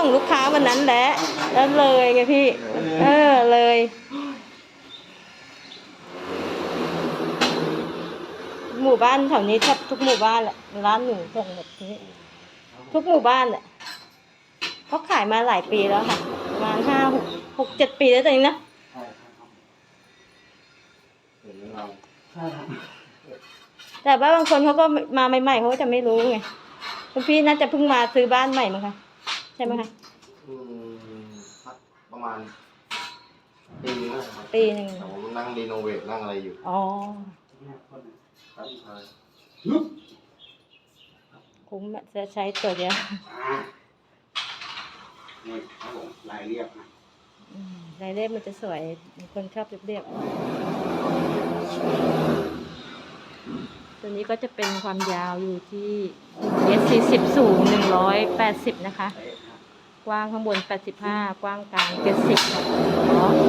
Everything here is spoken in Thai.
ส่งลูกค้าวันนั้นแหละแล้วเลยไงพี่ เออเลยหมู่บ้านแถวนี้แทบทุกหมู่บ้านแหละร้านหนูส่งหมดนี้ทุกหมู่บ้านแหละเขาขายมาหลายปีแล้วค่ะประมาณห้าหกหกเจ็ดปีแล้วตอนนี้นะใช่แต่ว่าบางคนเขาก็มาใหม่ๆเขาก็จะไม่รู้ไงคุณพี่น่าจะเพิ่งมาซื้อบ้านใหม่มั้งคะ ช่ไหมคะอืมสักประมาณปีนึงนะครับปีหนึ่งแต่ผมนั่งรีโนเวทนั่งอะไรอยู่อ๋อเนี่ยคนครับใช่คุ้มอะจะใช้ตัวเดียวอ่านี่ครับผมลายเรียบนะอืมลายเล็บมันจะสวยบางคนชอบเรียบๆตัวนี้ก็จะเป็นความยาวอยู่ที่เมตรสี่สิบสูงหนึ่งร้อยแปดสิบนะคะเป๊ะครับ กว้างข้างบน 85 กว้างกลาง 70ค่ะ